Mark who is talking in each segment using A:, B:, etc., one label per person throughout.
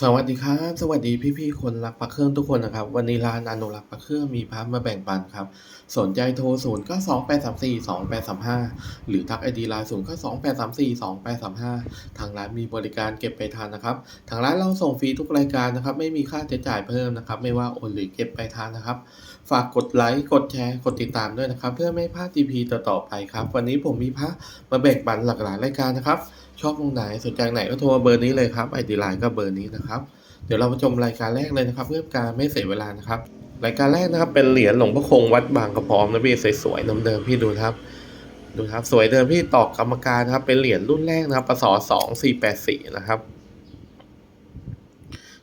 A: สวัสดีครับ สวัสดีพี่ๆคนรักพระเครื่องทุกคนนะครับ วันนี้ร้านอนุรักษ์พระเครื่องมีพระมาแบ่งปันครับ สนใจโทร0 9 2 8 3 4 2 8 3 5หรือทักไอดีไลน์0 9 2 8 3 4 2 8 3 5ทางร้านมีบริการเก็บไปทานนะครับ ทางร้านเราส่งฟรีทุกรายการนะครับ ไม่มีค่าใช้จ่ายเพิ่มนะครับ ไม่ว่าโอนหรือเก็บไปทานนะครับ ฝากกดไลค์กดแชร์กดติดตามด้วยนะครับ เพื่อไม่พลาด EP ต่อๆไปครับ วันนี้ผมมีพระมาแบ่งปันหลากหลายรายการนะครับ ชอบตรงไหนสนใจไหนก็โทรมาเบอร์นี้เลยครับไอดีไลน์ก็เบอร์นี้นะครับ เดี๋ยวเรามาชมรายการแรกเลยนะครับ เพื่อการไม่เสียเวลานะครับ รายการแรกนะครับเป็นเหรียญหลวงพ่อคงวัดบางกระพร้อมนะพี่สวยๆน้ำเดิมพี่ดูครับ ดูครับสวยเดิมพี่ตอกกรรมการนะครับ เป็นเหรียญรุ่นแรกนะครับปศสองสี่แปดสี่นะครับ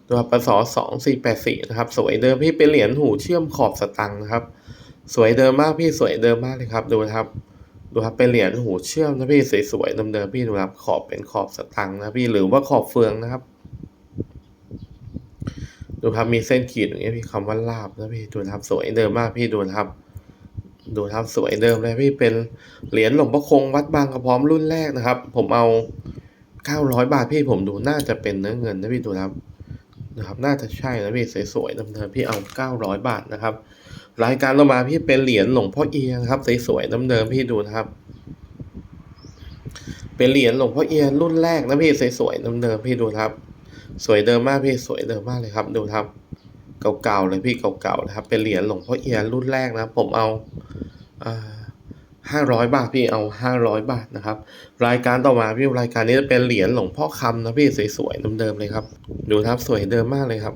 A: ตัวปศสองสี่แปดสี่นะครับ สวยเดิมพี่เป็นเหรียญหูเชื่อมขอบสตังค์นะครับ สวยเดิมมากพี่สวยเดิมมากเลยครับ ดูครับ ดูครับเป็นเหรียญหูเชื่อมนะพี่สวยๆเดิมๆพี่ดูครับขอบเป็นขอบสตังค์นะพี่หรือว่าขอบเฟืองนะครับ ดูครับมีเส้นขีดอย่างเงี้ยพี่คำว่าลาบนะพี่ดูครับสวยเดิมมากพี่ดูครับ ดูครับสวยเดิมเลยพี่เป็นเหรียญหลวงพ่อคงวัดบางกระพร้อมรุ่นแรกนะครับ ผมเอาเก้าร้อยบาทพี่ผมดูน่าจะเป็นเนื้อเงินนะพี่ดูครับนะครับน่าจะใช่นะพี่สวยๆเดิมๆพี่เอาเก้าร้อยบาทนะครับ รายการต่อมาพี่เป็นเหรียญหลวงพ่อเอียงครับสวยๆเดิมพี่ดูนะครับ เป็นเหรียญหลวงพ่อเอียงรุ่นแรกนะพี่สวยๆเดิมพี่ดูครับ สวยเดิมมากพี่สวยเดิมมากเลยครับ ดูครับ เก่าๆเลยพี่เก่าๆนะครับ เป็นเหรียญหลวงพ่อเอียงรุ่นแรกนะผมเอาห้าร้อยบาทพี่เอาห้าร้อยบาทนะครับ รายการต่อมาพี่รายการนี้จะเป็นเหรียญหลวงพ่อคำนะพี่สวยๆเดิมๆเลยครับ ดูครับสวยเดิมมากเลยครับ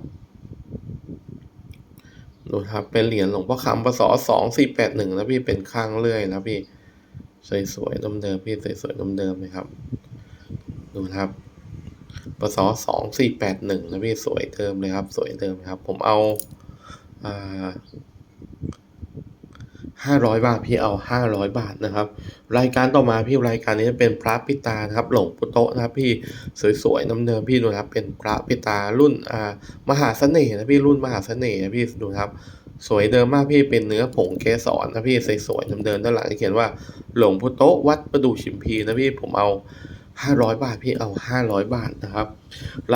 A: ดูครับเป็นเหรียญหลวงพ่อคำปศสองสี่แปดหนึ่งนะพี่เป็นข้างเลื่อยนะพี่สวยๆเดิมๆพี่สวยๆเดิมๆเลยครับ ดูครับปศสองสี่แปดหนึ่งนะพี่สวยเดิมเลยครับ สวยเดิมครับ ผมเอาอ่า ห้าร้อยบาทพี่เอาห้าร้อยบาทนะครับ รายการต่อมาพี่รายการนี้จะเป็นพระปิตานะครับหลวงปู่โตะนะครับพี่สวยๆน้ำเดิมพี่ดูนะครับเป็นพระปิตารุ่นอ่ามหาเสน่ห์นะพี่รุ่นมหาเสน่ห์นะพี่ดูครับ สวยเดิมมากพี่เป็นเนื้อผงเกสรนะพี่สวยๆน้ำเดิมด้านหลังเขียนว่าหลวงปู่โตะวัดประดู่ชิมพีนะพี่ผมเอาห้าร้อยบาทพี่เอาห้าร้อยบาทนะครับ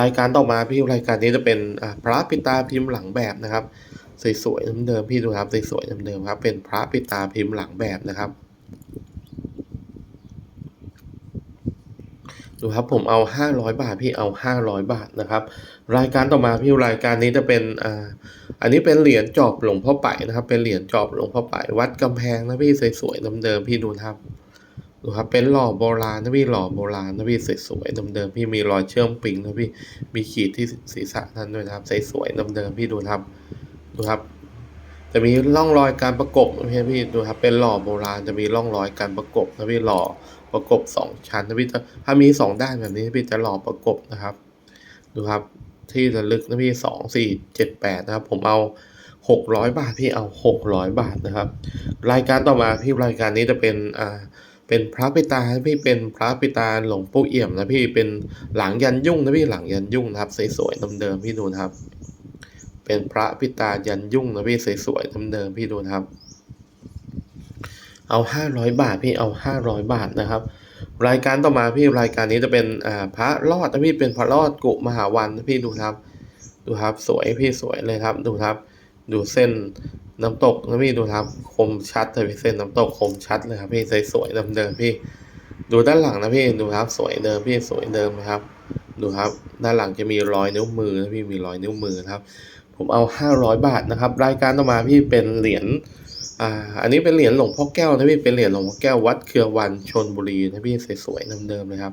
A: รายการต่อมาพี่รายการนี้จะเป็นพระปิตาพิมพ์หลังแบบนะครับ สวยๆเดิมๆพี่ดูครับสวยๆเดิมๆครับ เป็นพระปิตาพิมพ์หลังแบบนะครับ ดูครับผมเอาห้าร้อยบาทพี่เอาห้าร้อยบาทนะครับ รายการต่อมาพี่รายการนี้จะเป็นอ่าอันนี้เป็นเหรียญจอบหลวงพ่อไปนะครับ เป็นเหรียญจอบหลวงพ่อไปวัดกำแพงนะพี่สวยๆเดิมๆพี่ดูครับดูครับเป็นหล่อโบราณนะพี่หล่อโบราณนะพี่สวยๆเดิมๆพี่มีรอยเชื่อมปิงนะพี่มีขีดที่ศีรษะนั้นด้วยนะครับสวยๆเดิมๆพี่ดูครับ ดูครับ จะมีร่องรอยการประกบนะพี่พี่ดูครับ เป็นหล่อโบราณจะมีร่องรอยการประกบนะพี่หล่อประกบสองชั้นนะพี่ถ้ามีสองด้านแบบนี้พี่จะหล่อประกบนะครับ ดูครับที่ระลึกนะพี่สองสี่เจ็ดแปดนะครับ ผมเอาหกร้อยบาทพี่เอาหกร้อยบาทนะครับ รายการต่อมาพี่รายการนี้จะเป็นอ่าเป็นพระปิตาพี่เป็นพระปิตาหลวงปู่เอี่ยมนะพี่เป็นหลังยันยุ่งนะพี่หลังยันยุ่งนะครับสวยๆเดิมๆพี่ดูนะครับ เป็นพระปิตายันยุ่งนะพี่สวยๆเดิมๆพี่ดูนะครับ เอาห้าร้อยบาทพี่เอาห้าร้อยบาทนะครับ รายการต่อมาพี่รายการนี้จะเป็นอ่าพระรอดนะพี่เป็นพระรอดกุมหาวันนะพี่ดูครับ ดูครับสวยพี่สวยเลยครับ ดูครับ ดูเส้นน้ำตกนะพี่ดูครับคมชัดเลยพี่เส้นน้ำตกคมชัดเลยครับพี่สวยๆเดิมๆพี่ ดูด้านหลังนะพี่ดูครับ สวยเดิมพี่สวยเดิมนะครับ ดูครับ ด้านหลังจะมีรอยนิ้วมือนะพี่มีรอยนิ้วมือนะครับ ผมเอาห้าร้อยบาทนะครับ รายการต่อมาพี่เป็นเหรียญอ่าอันนี้เป็นเหรียญหลวงพ่อแก้วนะพี่เป็นเหรียญหลวงพ่อแก้ววัดเครือวันชนบุรีนะพี่สวยๆเดิมๆเลยครับ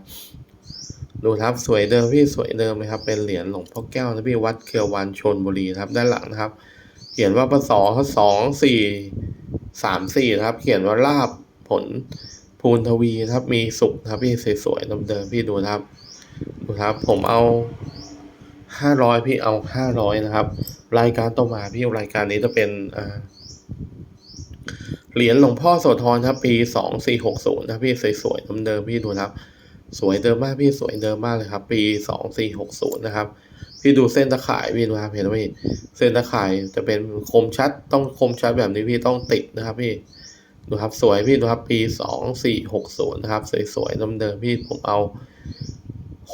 A: ดูครับสวยเดิมพี่สวยเดิมเลยครับ เป็นเหรียญหลวงพ่อแก้วนะพี่วัดเครือวันชนบุรีครับ ด้านหลังนะครับ เขียนว่าปศสองสี่สามสี่นะครับ เขียนว่าลาบผลภูนทวีนะครับ มีสุขนะครับพี่สวยๆเดิมๆพี่ดูครับดูครับ ผมเอา ห้าร้อยพี่เอาห้าร้อยนะครับ รายการต่อมาพี่รายการนี้จะเป็นเหรียญหลวงพ่อโสธรครับ ปีสองสี่หกศูนย์นะพี่สวยๆเดิมๆพี่ดูนะครับ สวยเดิมมากพี่สวยเดิมมากเลยครับ ปีสองสี่หกศูนย์นะครับพี่ดูเส้นตะข่ายพี่ดูครับเห็นไหมพี่เส้นตะข่ายจะเป็นคมชัดต้องคมชัดแบบนี้พี่ต้องติดนะครับพี่ดูครับสวยพี่ดูครับปีสองสี่หกศูนย์นะครับ สวยๆเดิมๆพี่ผมเอา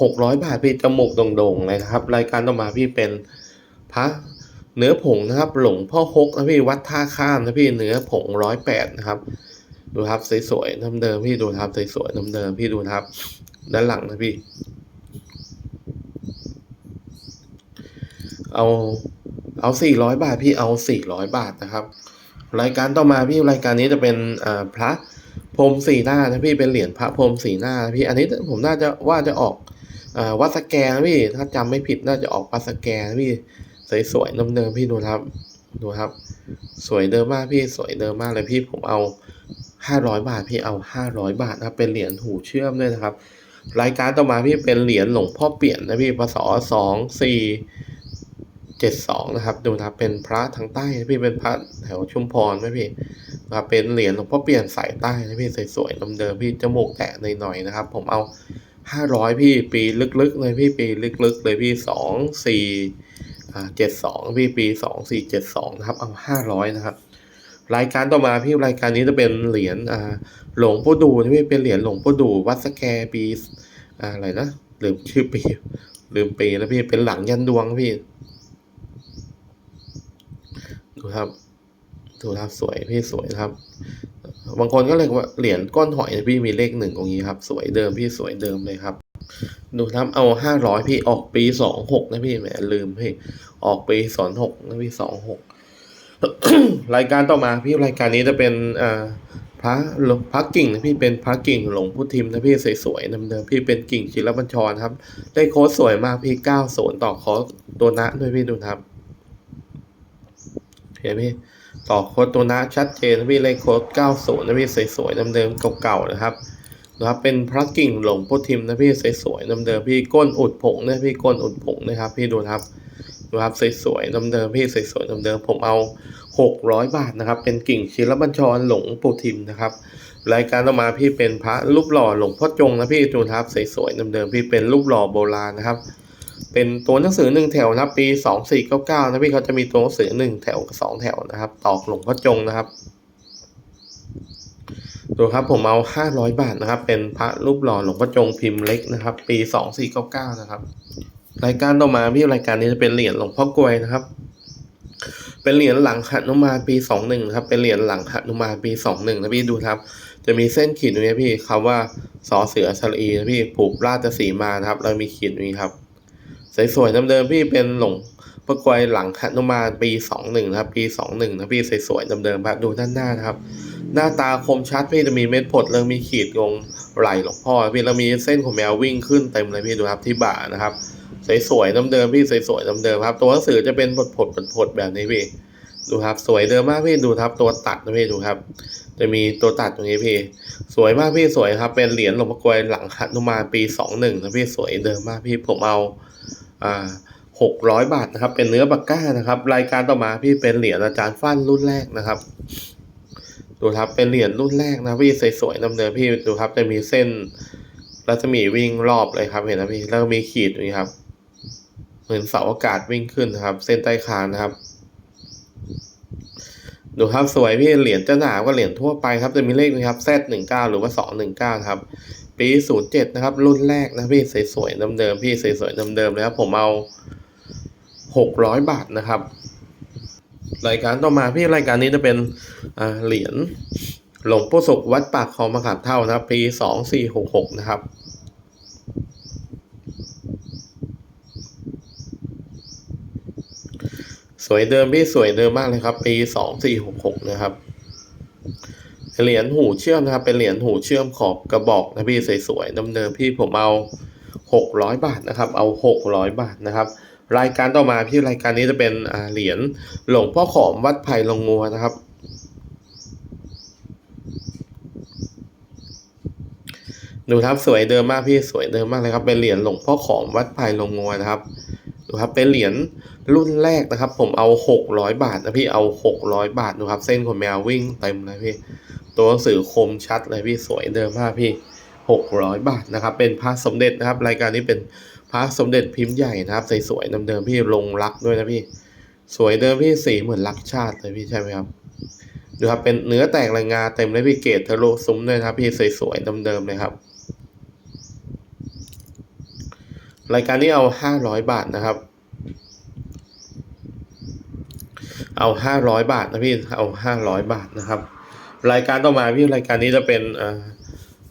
A: หกร้อยบาทพี่จมูกโด่งๆเลยครับ รายการต่อมาพี่เป็นพระเนื้อผงนะครับ หลงพ่อฮกนะพี่วัดท่าข้ามนะพี่เนื้อผงร้อยแปดนะครับ ดูครับสวยๆน้ำเดิมพี่ดูครับสวยๆน้ำเดิมพี่ดูครับ ด้านหลังนะพี่ เอาเอาสี่ร้อยบาทพี่เอาสี่ร้อยบาทนะครับ รายการต่อมาพี่รายการนี้จะเป็นอ่าพระพรมสีหน้านะพี่เป็นเหรียญพระพรมสีหน้านะพี่อันนี้ผมน่าจะว่าจะออก วัดสแกนนะพี่ถ้าจำไม่ผิดน่าจะออกวัดสแกนพี่สวยๆเดิมๆพี่ดูครับ ดูครับ สวยเดิมมากพี่สวยเดิมมากเลยพี่ผมเอาห้าร้อยบาทพี่เอาห้าร้อยบาทนะเป็นเหรียญหูเชื่อมด้วยนะครับ รายการต่อมาพี่เป็นเหรียญหลวงพ่อเปลี่ยนนะพี่พศสองสี่เจ็ดสองนะครับ ดูนะครับเป็นพระทางใต้นะพี่เป็นพระแถวชุมพรไหมพี่นะครับเป็นเหรียญหลวงพ่อเปลี่ยนสายใต้นะพี่สวยๆเดิมๆพี่จมูกแตะหน่อยๆนะครับ ผมเอา ห้าร้อยพี่ปีลึกๆเลยพี่ปีลึกๆเลยพี่สองสี่เจ็ดสองพี่ปีสองสี่เจ็ดสองนะครับเอาห้าร้อยนะครับ รายการต่อมาพี่รายการนี้จะเป็นเหรียญหลวงพ่อดูนะพี่เป็นเหรียญหลวงพ่อดูวัดสแกปีอะไรนะลืมชื่อปีลืมปีแล้วพี่เป็นหลังยันดวงพี่ดูครับ ดูครับสวยพี่สวยครับ บางคนก็เรียว่าเหรียญก้อนหอยนะพี่มีเลขหนึ่งตรงนี้ครับ สวยเดิมพี่สวยเดิมเลยครับ ดูครับเอาห้าร้อยพี่ออกปีสองหกนะพี่แหมลืมพี่ออกปีสองหกนะพี่สองหกรายการต่อมาพี่รายการนี้จะเป็นอ่าพระพระกิ่งนะพี่เป็นพระกิ่งหลวงพุทิมนะพี่สวยๆเดิมๆพี่เป็นกิ่งจิรบัญชรครับ ได้โค้ดสวยมากพี่เก้าศูนย์ต่อโค้ดตัวนะด้วยพี่ดูครับเห็นไหมพี่ ต่อโค้ดตัวนะชัดเจนนะพี่เลขโค้ดเก้าศูนย์นะพี่สวยๆเดิมๆเก่าๆนะครับนะครับเป็นพระกิ่งหลงพุทิมนะพี่สวยๆเดิมๆพี่ก้นอุดผงนะพี่ก้นอุดผงนะครับ พี่ดูนะครับดูครับสวยๆเดิมๆพี่สวยๆเดิมๆผมเอา 600 บาทนะครับ เป็นกิ่งศิลบัญชรหลงปู่ทิมนะครับรายการต่อมาพี่เป็นพระรูปหล่อหลวงพ่อจงนะพี่ดูนะครับสวยๆเดิมๆพี่เป็นรูปหล่อโบราณนะครับ เป็นตัวหนังสือหนึ่งแถวนะครับ ปี2499นะพี่เขาจะมีตัวหนังสือหนึ่งแถวกับสองแถวนะครับ ตอกหลวงพ่อจงนะครับดูครับผมเอา500บาทนะครับ เป็นพระรูปหล่อหลวงพ่อจงพิมพ์เล็กนะครับ ปี2499นะครับ รายการต่อมาพี่รายการนี้จะเป็นเหรียญหลวงพ่อกลวยนะครับ เป็นเหรียญหลังหนุมานปีสองหนึ่งครับ เป็นเหรียญหลังหนุมานปีสองหนึ่งนะพี่ดูครับ จะมีเส้นขีดตรงนี้พี่คำว่าสอเสือสระอีนะพี่ผูกราชสีมานะครับแล้วมีขีดตรงนี้ครับ สวยๆเดิมๆพี่เป็นหลวงพ่อกวยหลังหนุมานปีสองหนึ่งครับ ปีสองหนึ่งนะพี่สวยๆเดิมๆครับดูด้านหน้านะครับ หน้าตาคมชัดพี่จะมีเม็ดผดแล้วมีขีดลงไหลหลวงพ่อพี่แล้วมีเส้นของแมววิ่งขึ้นเต็มเลยพี่ดูครับที่บ่านะครับ สวยๆเดิมๆพี่สวยๆเดิมๆครับตัวหนังสือจะเป็นผดผดผดผดแบบนี้พี่ดูครับ สวยเดิมมากพี่ดูครับ ตัวตัดนะพี่ดูครับ จะมีตัวตัดตรงนี้พี่ สวยมากพี่สวยครับ เป็นเหรียญหลวงพ่อกลวยหลังหันุมาปีสองหนึ่งนะพี่สวยเดิมมากพี่ผมเอา อ่าหกร้อยบาทนะครับ เป็นเนื้อปากก้านะครับ รายการต่อมาพี่เป็นเหรียญอาจารย์ฟั่นรุ่นแรกนะครับ ดูครับเป็นเหรียญรุ่นแรกนะพี่สวยๆเดิมๆพี่ดูครับจะมีเส้นรัศมีวิ่งรอบเลยครับ เห็นนะพี่แล้วก็มีขีดนี้ครับ เหมือนเสาอากาศวิ่งขึ้นนะครับ เส้นใต้คางนะครับ ดูครับสวยพี่เหรียญจะหนาก็เหรียญทั่วไปครับจะมีเลขนะครับ Z หนึ่งเก้าหรือว่าสองหนึ่งเก้าครับ ปีศูนย์เจ็ดนะครับ รุ่นแรกนะพี่สวยๆเดิมๆพี่สวยๆเดิมๆเลยครับผมเอาหกร้อยบาทนะครับ รายการต่อมาพี่รายการนี้จะเป็นเหรียญหลวงปู่ศุกวัดปากคลองมะขามเท่านะครับ ปีสองสี่หกหกนะครับสวยเดิมพี่สวยเดิมมากเลยครับ ปีสองสี่หกหกนะครับ เหรียญหูเชื่อมนะครับ เป็นเหรียญหูเชื่อมขอบกระบอกนะพี่สวยๆเดิมๆพี่ผมเอาหกร้อยบาทนะครับ เอาหกร้อยบาทนะครับ รายการต่อมาพี่รายการนี้จะเป็นเหรียญหลวงพ่อขอมวัดไผ่ลงงัวนะครับดูครับสวยเดิมมากพี่สวยเดิมมากเลยครับเป็นเหรียญหลวงพ่อขอมวัดไผ่ลงงัวนะครับดูครับเป็นเหรียญรุ่นแรกนะครับ ผมเอาหกร้อยบาทนะพี่เอาหกร้อยบาทดูครับ เส้นของแมววิ่งเต็มเลยพี่ ตัวหนังสือคมชัดเลยพี่สวยเดิมมากพี่หกร้อยบาทนะครับ เป็นพระสมเด็จนะครับ รายการนี้เป็นพระสมเด็จพิมพ์ใหญ่นะครับสวยๆเดิมๆพี่ลงรักด้วยนะพี่ สวยเดิมพี่สีเหมือนรักชาติเลยพี่ใช่ไหมครับดูครับเป็นเนื้อแตกรายงาเต็มเลยพี่เกตทะลุซุ้มด้วยนะครับพี่สวยๆเดิมๆเลยครับ รายการนี้เอาห้าร้อยบาทนะครับเอาห้าร้อยบาทนะพี่ เอาห้าร้อยบาทนะครับ รายการต่อมาพี่รายการนี้จะเป็นอ่า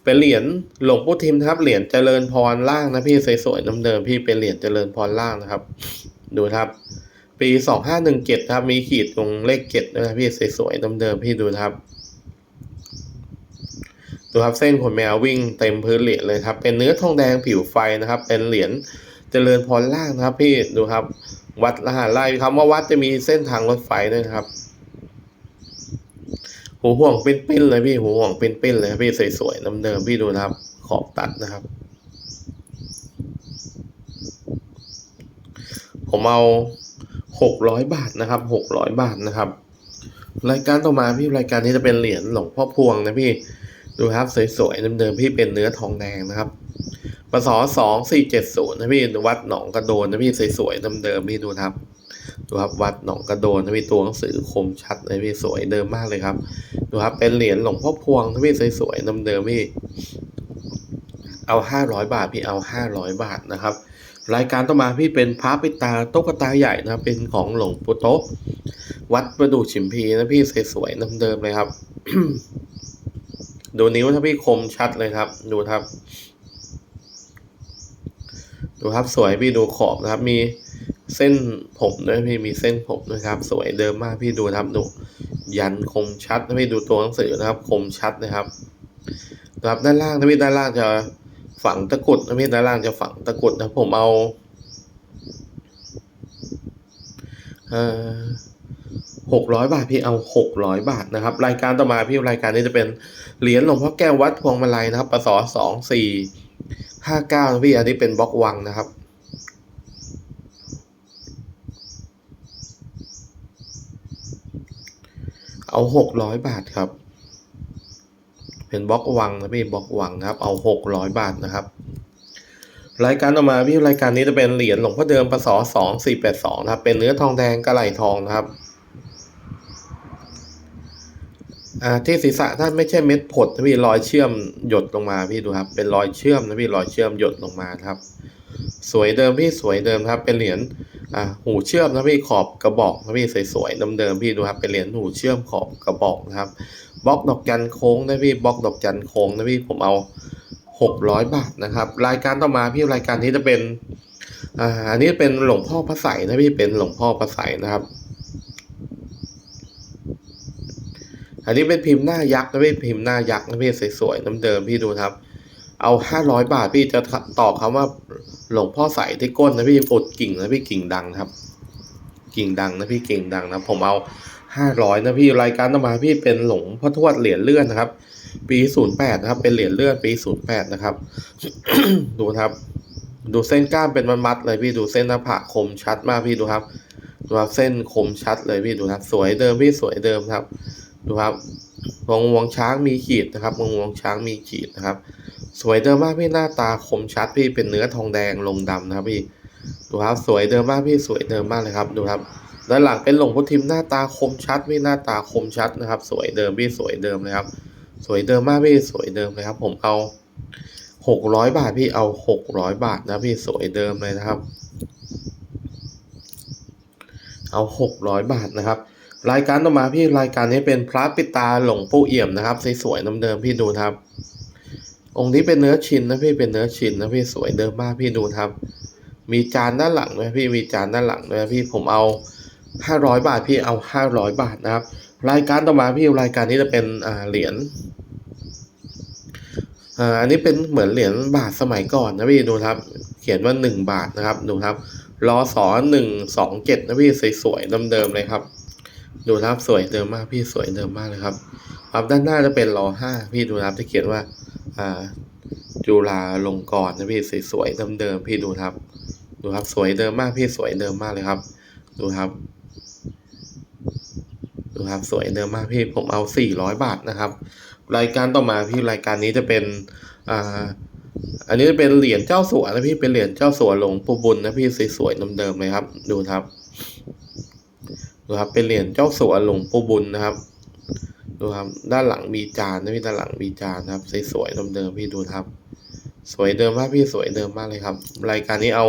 A: เป็นเหรียญหลวงปู่ทิมครับเหรียญเจริญพรล่างนะพี่สวยๆน้ำเดิมพี่เป็นเหรียญเจริญพรล่างนะครับ ดูครับ ปีสองห้าหนึ่งเจ็ดครับ มีขีดตรงเลขเจ็ดด้วยนะพี่สวยๆน้ำเดิมพี่ดูครับดูครับเส้นขนแมววิ่งเต็มพื้นเหรียญเลยครับ เป็นเนื้อทองแดงผิวไฟนะครับ เป็นเหรียญเจริญพรล่างนะครับ พี่ดูครับ วัดรหัสไล่คำว่าวัดจะมีเส้นทางรถไฟด้วยนะครับ หูห่วงเปิ้นๆเลยพี่หูห่วงเปิ้นๆเลยพี่สวยๆน้ำเดิมพี่ดูนะครับ ขอบตัดนะครับ ผมเอาหกร้อยบาทนะครับหกร้อยบาทนะครับ รายการต่อมาพี่รายการนี้จะเป็นเหรียญหลวงพ่อพวงนะพี่ดูครับสวยๆเดิมๆพี่เป็นเนื้อทองแดงนะครับปศสองสี่เจ็ดศูนย์นะพี่วัดหนองกระโดนนะพี่สวยๆเดิมๆพี่ดูครับ ดูครับวัดหนองกระโดนนะพี่ตัวหนังสือคมชัดเลยพี่สวยเดิมมากเลยครับ ดูครับเป็นเหรียญหลวงพ่อพวงนะพี่สวยๆเดิมๆพี่เอาห้าร้อยบาทพี่เอาห้าร้อยบาทนะครับ รายการต่อมาพี่เป็นพระปิตาโต๊กตาใหญ่นะเป็นของหลวงปู่โต๊ะวัดประดู่ฉิมพีนะพี่สวยๆเดิมๆเลยครับดูนิ้วถ้าพี่คมชัดเลยครับ ดูครับ ดูครับสวยพี่ดูขอบนะครับ มี เส้นผมด้วยพี่มีเส้นผมด้วยครับ สวยเดิมมากพี่ดูนะครับดูยันคมชัดนะพี่ดูตัวหนังสือนะครับ คมชัดนะครับนะครับด้านล่างนะพี่ด้านล่างจะฝังตะกุดนะพี่ด้านล่างจะฝังตะกุดนะผมเอาเออหกร้อยบาทพี่เอาหกร้อยบาทนะครับ รายการต่อมาพี่รายการนี้จะเป็นเหรียญหลวงพ่อแก้ววัดพวงมาลัยนะครับปศสองสี่ห้าเก้านะพี่อันนี้เป็นบล็อกวังนะครับ เอาหกร้อยบาทครับ เป็นบล็อกวังนะพี่บล็อกวังนะครับ เอาหกร้อยบาทนะครับ รายการต่อมาพี่รายการนี้จะเป็นเหรียญหลวงพ่อเดิมปศสองสี่แปดสองนะครับ เป็นเนื้อทองแดงกระไหลทองนะครับอ่าที่ศีรษะท่านไม่ใช่เม็ดผดนะพี่รอยเชื่อมหยดลงมาพี่ดูครับ เป็นรอยเชื่อมนะพี่รอยเชื่อมหยดลงมาครับ สวยเดิมพี่สวยเดิมครับ เป็นเหรียญอ่าหูเชื่อมนะพี่ขอบกระบอกนะพี่สวยๆเดิมๆพี่ดูครับเป็นเหรียญหูเชื่อมขอบกระบอกนะครับบล็อกดอกจันโค้งนะพี่บล็อกดอกจันโค้งนะพี่ผมเอาหกร้อยบาทนะครับ รายการต่อมาพี่รายการนี้จะเป็นอ่าอันนี้เป็นหลวงพ่อพระใสนะพี่เป็นหลวงพ่อพระใสนะครับ อันนี้เป็นพิมพ์หน้ายักษ์นะพี่พิมพ์หน้ายักษ์นะพี่สวยๆน้ำเดิมพี่ดูครับ เอาห้าร้อยบาทพี่จะตอบคำว่าหลวงพ่อใส่ที่ก้นนะพี่ปดกิ่งนะพี่กิ่งดังครับ กิ่งดังนะพี่กิ่งดังนะผมเอาห้าร้อยนะพี่รายการต่อมาพี่เป็นหลวงพ่อทวดเหรียญเลื่อนนะครับ ปีศูนย์แปดนะครับ เป็นเหรียญเลื่อนปีศูนย์แปดนะครับ ดูครับ ดูเส้นกล้ามเป็นมันมัดเลยพี่ดูเส้นหน้าผากคมชัดมากพี่ดูครับดูครับเส้นคมชัดเลยพี่ดูครับ สวยเดิมพี่สวยเดิมครับ ดูครับวงวงช้างมีขีดนะครับวงวงช้างมีขีดนะครับ สวยเดิมมากพี่หน้าตาคมชัดพี่เป็นเนื้อทองแดงลงดำนะครับพี่ดูครับสวยเดิมมากพี่สวยเดิมมากเลยครับดูครับด้านหลังเป็นหลงพ่อทิมหน้าตาคมชัดพี่หน้าตาคมชัดนะครับ สวยเดิมพี่สวยเดิมเลยครับ สวยเดิมมากพี่สวยเดิมเลยครับ ผมเอาหกร้อยบาทพี่เอาหกร้อยบาทนะพี่สวยเดิมเลยนะครับ เอาหกร้อยบาทนะครับ รายการต่อมาพี่รายการนี้เป็นพระปิตาหลงปู่เอี่ยมนะครับสวยๆน้ำเดิมพี่ดูครับ องค์นี้เป็นเนื้อชินนะพี่เป็นเนื้อชินนะพี่สวยเดิมมากพี่ดูครับ มีจานด้านหลังด้วยพี่มีจานด้านหลังด้วยพี่ผมเอาห้าร้อยบาทพี่เอาห้าร้อยบาทนะครับ รายการต่อมาพี่รายการนี้จะเป็นเหรียญอันนี้เป็นเหมือนเหรียญบาทสมัยก่อนนะพี่ดูครับ เขียนว่าหนึ่งบาทนะครับดูครับรอสอหนึ่งสองเจ็ดนะพี่สวยๆเดิมๆเลยครับ ดูครับสวยเดิมมากพี่สวยเดิมมากเลยครับครับด้านหน้าจะเป็นรอห้าพี่ดูครับจะเขียนว่า จุฬาลงกรณ์นะพี่สวยๆเดิมๆพี่ดูครับ ดูครับสวยเดิมมากพี่สวยเดิมมากเลยครับ ดูครับ ดูครับสวยเดิมมากพี่ผมเอาสี่ร้อยบาทนะครับ รายการต่อมาพี่รายการนี้จะเป็นอ่าอันนี้จะเป็นเหรียญเจ้าสัวนะพี่เป็นเหรียญเจ้าสัวหลวงปู่บุญนะพี่สวยๆเดิมๆเลยครับ ดูครับดูครับเป็นเหรียญเจ้าสัวหลวงปู่บุญนะครับ ดูครับ ด้านหลังมีจานนะพี่ด้านหลังมีจานนะครับสวยๆเดิมๆพี่ดูครับ สวยเดิมมากพี่สวยเดิมมากเลยครับ รายการนี้เอา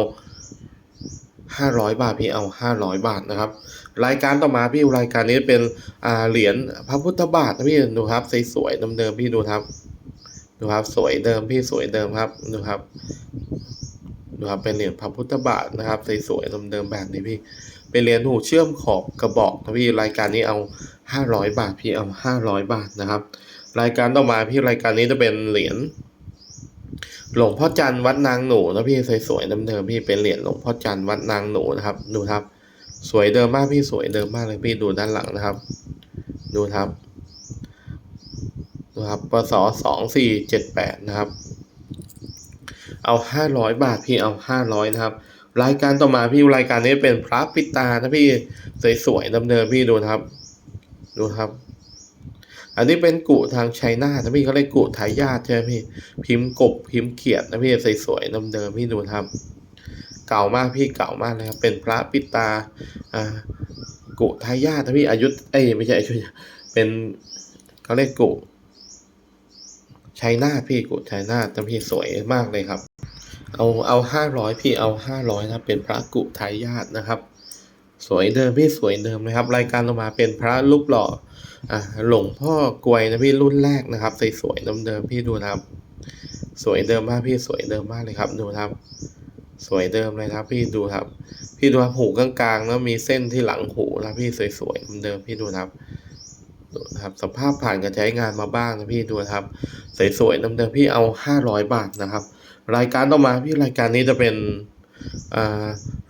A: ห้าร้อยบาทพี่เอาห้าร้อยบาทนะครับ รายการต่อมาพี่รายการนี้เป็นอ่าเหรียญพระพุทธบาทนะพี่ดูครับสวยๆเดิมๆพี่ดูครับดูครับสวยเดิมพี่สวยเดิมครับดูครับดูครับเป็นเหรียญพระพุทธบาทนะครับสวยๆเดิมๆแบบนี้พี่ เป็นเหรียญหูเชื่อมขอบกระบอกนะพี่รายการนี้เอาห้าร้อยบาทพี่เอาห้าร้อยบาทนะครับ รายการต่อมาพี่รายการนี้จะเป็นเหรียญหลวงพ่อจันทร์วัดนางหนูนะพี่สวยๆเดิมๆพี่เป็นเหรียญหลวงพ่อจันทร์วัดนางหนูนะครับ ดูครับ สวยเดิมมากพี่สวยเดิมมากเลยพี่ดูด้านหลังนะครับ ดูครับดูครับปศสองสี่เจ็ดแปดนะครับ เอาห้าร้อยบาทพี่เอาห้าร้อยนะครับ รายการต่อมาพี่รายการนี้เป็นพระปิตานะพี่สวยๆเดิมพี่ดูครับ ดูครับ อันนี้เป็นกุทางไชน่านะพี่เขาเรียกกุทายาทใช่ไหมพี่ พิมพ์กบพิมพ์เขียดนะพี่สวยๆเดิมพี่ดูครับ เก่ามากพี่เก่ามากเลยครับ เป็นพระปิตาอ่ากุทายาทนะพี่อายุเอ้ยไม่ใช่อายุเป็นเขาเรียกกุชัยนาทพี่กุชัยนาทนะพี่สวยมากเลยครับ เอาเอาห้าร้อยพี่เอาห้าร้อยนะครับเป็นพระกุทายาทนะครับ สวยเดิมพี่สวยเดิมนะครับ รายการต่อมาเป็นพระรูปหล่ออ่าหลวงพ่อกลวยนะพี่รุ่นแรกนะครับสวยๆเดิมๆพี่ดูนะครับ สวยเดิมมากพี่สวยเดิมมากเลยครับดูครับ สวยเดิมเลยครับ พี่ดูครับ พี่ดูครับหูกลางๆแล้วมีเส้นที่หลังหูนะพี่สวยๆเดิมๆพี่ดูครับดูครับสภาพผ่านการใช้งานมาบ้างนะพี่ดูครับ สวยๆเดิมๆพี่เอาห้าร้อยบาทนะครับ รายการต่อมาพี่รายการนี้จะเป็น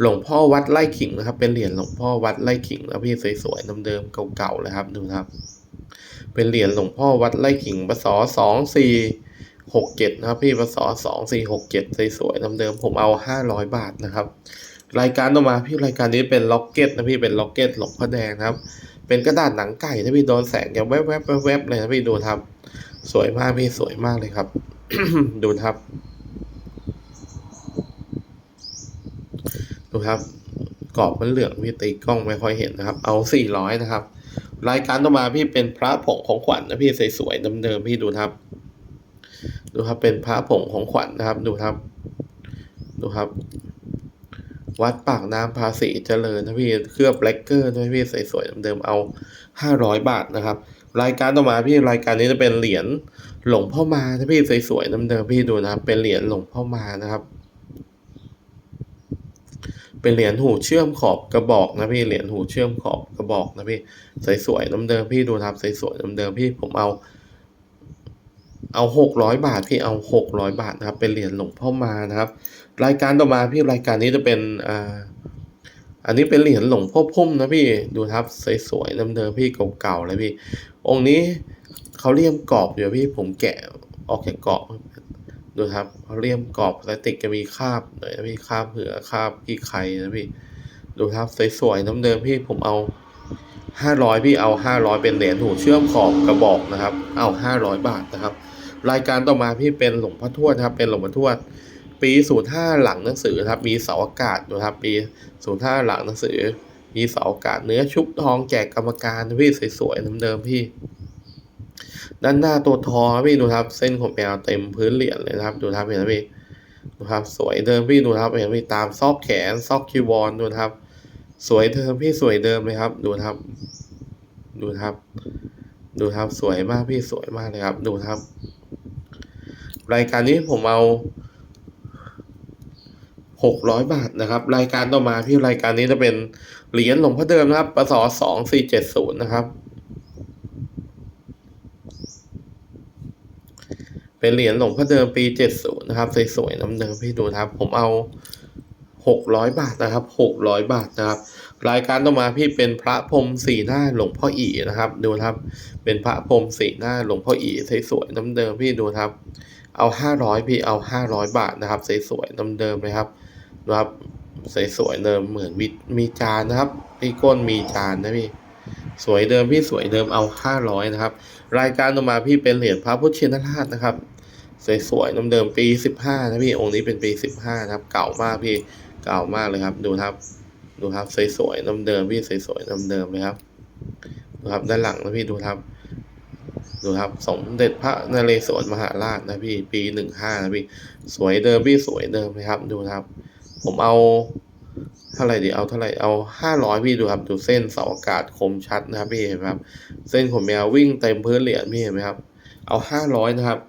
A: หลวงพ่อวัดไร่ขิงนะครับ เป็นเหรียญหลวงพ่อวัดไร่ขิงนะพี่สวยๆเดิมๆเก่าๆเลยครับดูครับ เป็นเหรียญหลวงพ่อวัดไร่ขิงปศสองสี่หกเจ็ดนะครับ พี่ปศสองสี่หกเจ็ดสวยๆเดิมๆผมเอาห้าร้อยบาทนะครับ รายการต่อมาพี่รายการนี้เป็นล็อกเก็ตนะพี่เป็นล็อกเก็ตหลวงพ่อแดงนะครับ เป็นกระดาษหนังไก่นะพี่โดนแสงแกแวบๆแวบๆเลยนะพี่ดูครับ สวยมากพี่สวยมากเลยครับ ดูครับ ดูครับกรอบมันเหลืองพี่ตีกล้องไม่ค่อยเห็นนะครับ เอาสี่ร้อยนะครับ รายการต่อมาพี่เป็นพระผงของขวัญนะพี่สวยๆเดิมๆพี่ดูครับ ดูครับเป็นพระผงของขวัญนะครับ ดูครับ ดูครับ วัดปากน้ำภาษีเจริญนะพี่เคลือบแบล็กเกอร์ด้วยพี่สวยๆเดิมๆเอาห้าร้อยบาทนะครับ รายการต่อมาพี่รายการนี้จะเป็นเหรียญหลวงพ่อมานะพี่สวยๆเดิมๆพี่ดูนะครับ เป็นเหรียญหลวงพ่อมานะครับ เป็นเหรียญหูเชื่อมขอบกระบอกนะพี่เหรียญหูเชื่อมขอบกระบอกนะพี่สวยๆเดิมพี่ดูนะครับสวยๆเดิมพี่ผมเอาเอาหกร้อยบาทพี่เอาหกร้อยบาทนะครับ เป็นเหรียญหลวงพ่อมานะครับ รายการต่อมาพี่รายการนี้จะเป็นอ่าอันนี้เป็นเหรียญหลวงพ่อพุ่มนะพี่ดูครับสวยๆเดิมพี่เก่าๆเลยพี่ องค์นี้เขาเลี่ยมกรอบอยู่พี่ผมแกะออกจากกรอบ ดูครับเขาเลี่ยมกรอบพลาสติกจะมีคราบหน่อยนะพี่คราบเหือคราบขี้ไข่นะพี่ดูครับสวยๆน้ำเดิมพี่ผมเอาห้าร้อยพี่เอาห้าร้อยเป็นเหรียญหูเชื่อมขอบกระบอกนะครับ เอาห้าร้อยบาทนะครับ รายการต่อมาพี่เป็นหลวงพ่อทวดครับ เป็นหลวงพ่อทวด ปีศูนย์ห้าหลังหนังสือครับ มีเสาอากาศนะครับ ปีศูนย์ห้าหลังหนังสือ มีเสาอากาศเนื้อชุบทองแจกกรรมการนะพี่สวยๆน้ำเดิมพี่ ด้านหน้าตัวทอพี่ดูครับเส้นของแมวเต็มพื้นเหรียญเลยครับดูครับเห็นไหมพี่ดูครับสวยเดิมพี่ดูครับเห็นไหมตามซอกแขนซอกคีวอนดูครับ สวยเดิมพี่สวยเดิมเลยครับ ดูครับ ดูครับ ดูครับสวยมากพี่สวยมากเลยครับ ดูครับ รายการนี้ผมเอาหกร้อยบาทนะครับ รายการต่อมาพี่รายการนี้จะเป็นเหรียญหลวงพ่อเดิมนะครับปศสองสี่เจ็ดศูนย์นะครับ เป็นเหรียญหลวงพ่อเดิมปีเจ็ดศูนย์นะครับสวยๆน้ำเดิมพี่ดูนะครับ ผมเอาหกร้อยบาทนะครับหกร้อยบาทนะครับ รายการต่อมาพี่เป็นพระพรมสีหน้าหลวงพ่ออีนะครับ ดูนะครับ เป็นพระพรมสีหน้าหลวงพ่ออีสวยๆน้ำเดิมพี่ดูนะครับ เอาห้าร้อยพี่เอาห้าร้อยบาทนะครับสวยๆน้ำเดิมเลยครับนะครับสวยๆเดิมเหมือนมีมีจานนะครับที่ก้นมีจานนะพี่สวยเดิมพี่สวยเดิมเอาห้าร้อยนะครับ รายการต่อมาพี่เป็นเหรียญพระพุทธชินราชนะครับ สวยๆน้ำเดิมปีสิบห้านะพี่องค์นี้เป็นปีสิบห้านะครับ เก่ามากพี่เก่ามากเลยครับ ดูครับ ดูครับสวยๆน้ำเดิมพี่สวยๆน้ำเดิมเลยครับดูครับด้านหลังนะพี่ดูครับดูครับสมเด็จพระนเรศวรมหาราชนะพี่ปีหนึ่งห้านะพี่สวยเดิมพี่สวยเดิมนะครับ ดูครับ ผมเอาเท่าไหร่ดีเอาเท่าไหร่เอาห้าร้อยพี่ดูครับ ดูเส้นเสาอากาศคมชัดนะครับพี่เห็นไหมครับ เส้นขนแมววิ่งเต็มพื้นเหรียญพี่เห็นไหมครับ เอาห้าร้อยนะครับ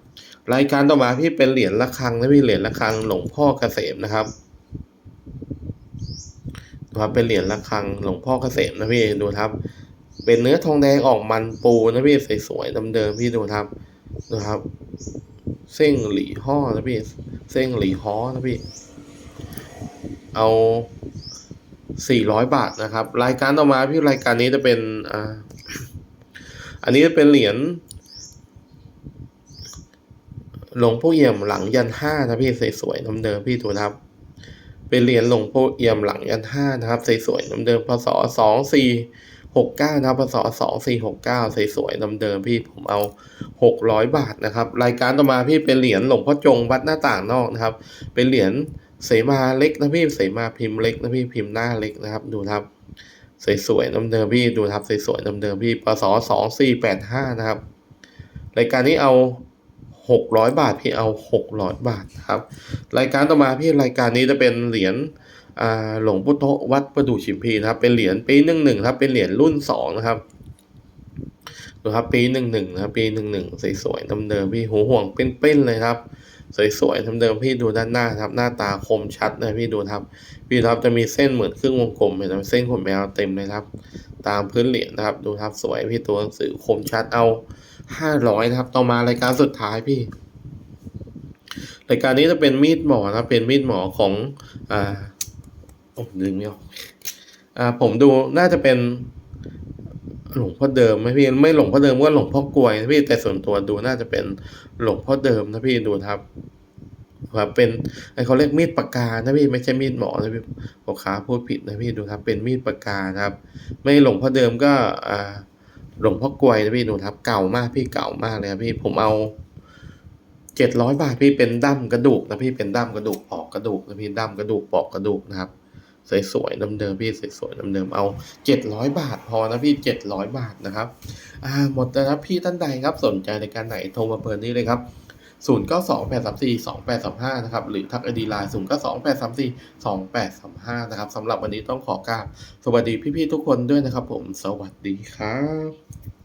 A: รายการต่อมาพี่เป็นเหรียญระฆังนะพี่เหรียญระฆังหลวงพ่อเกษมนะครับดูครับเป็นเหรียญระฆังหลวงพ่อเกษมนะพี่ดูครับ เป็นเนื้อทองแดงออกมันปูนะพี่สวยๆเดิมๆพี่ดูครับดูครับ เส้งหลีห่อนะพี่เส้งหลี่ฮ้อนะพี่ เอาสี่ร้อยบาทนะครับ รายการต่อมาพี่รายการนี้จะเป็นอ่าอันนี้จะเป็นเหรียญ หลวงพ่อเอี่ยมหลังยันห้านะพี่สวยๆน้ำเดิมพี่ดูนะครับ เป็นเหรียญหลวงพ่อเอี่ยมหลังยันห้านะครับสวยๆน้ำเดิมพศสองสี่หกเก้านะครับพศสองสี่หกเก้าสวยๆน้ำเดิมพี่ผมเอาหกร้อยบาทนะครับ รายการต่อมาพี่เป็นเหรียญหลวงพ่อจงวัดหน้าต่างนอกนะครับ เป็นเหรียญเสมาเล็กนะพี่เสมาพิมพ์เล็กนะพี่พิมพ์หน้าเล็กนะครับ ดูนะครับสวยๆน้ำเดิมพี่ดูนะครับสวยๆน้ำเดิมพี่ปศสองสี่แปดห้านะครับรายการนี้เอา หกร้อยบาท พี่เอาหกร้อยบาทครับ รายการต่อมาพี่รายการนี้จะเป็นเหรียญหลวงพุทโธวัดประดู่ชิมพีนะครับ เป็นเหรียญปีหนึ่งหนึ่งครับ เป็นเหรียญรุ่นสองนะครับดูครับปีหนึ่งหนึ่งนะครับปีหนึ่งหนึ่งสวยๆเดิมๆพี่หูห่วงเป็นๆเลยครับสวยๆทำเดิมพี่ดูด้านหน้าครับหน้าตาคมชัดนะพี่ดูครับ พี่ครับจะมีเส้นเหมือนครึ่งวงกลมเห็นไหมเส้นขนแมวเต็มเลยครับ ตามพื้นเหรียญนะครับ ดูครับสวยพี่ตัวหนังสือคมชัดเอา ห้าร้อยนะครับ ต่อมารายการสุดท้ายพี่ รายการนี้จะเป็นมีดหมอนะครับเป็นมีดหมอของ อ่าโอ้ดึงไม่ออกอ่า ผมดูน่าจะเป็นหลวงพ่อเดิมไหมพี่ไม่หลวงพ่อเดิมก็หลวงพ่อกลวยนะพี่แต่ส่วนตัวดูน่าจะเป็นหลวงพ่อเดิมนะพี่ดูครับครับเป็นไอเขาเรียกมีดปากกานะพี่ไม่ใช่มีดหมอนะพี่พ่อค้าพูดผิดนะพี่ดูครับ เป็นมีดปากกานะครับ ไม่หลวงพ่อเดิมก็อ่า หลวงพ่อกลวยนะพี่ดูครับ เก่ามากพี่เก่ามากเลยครับพี่ผมเอาเจ็ดร้อยบาทพี่เป็นดั้มกระดูกนะพี่เป็นดั้มกระดูกปอกกระดูกนะพี่ดั้มกระดูกปอกกระดูกนะครับสวยๆเดิมๆพี่สวยๆเดิมๆเอาเจ็ดร้อยบาทพอนะพี่เจ็ดร้อยบาทนะครับ อ่าหมดแล้วครับพี่ท่านใดครับสนใจในการไหนโทรมาเพิ่นนี้เลยครับ 0 9 2 8 3 4 2 8 3 5 นะครับ หรือทักไอดีไลน์0 9 2 8 3 4 2 8 3 5 นะครับสำหรับวันนี้ต้องขอกราบสวัสดีพี่ๆทุกคนด้วยนะครับผม สวัสดีครับ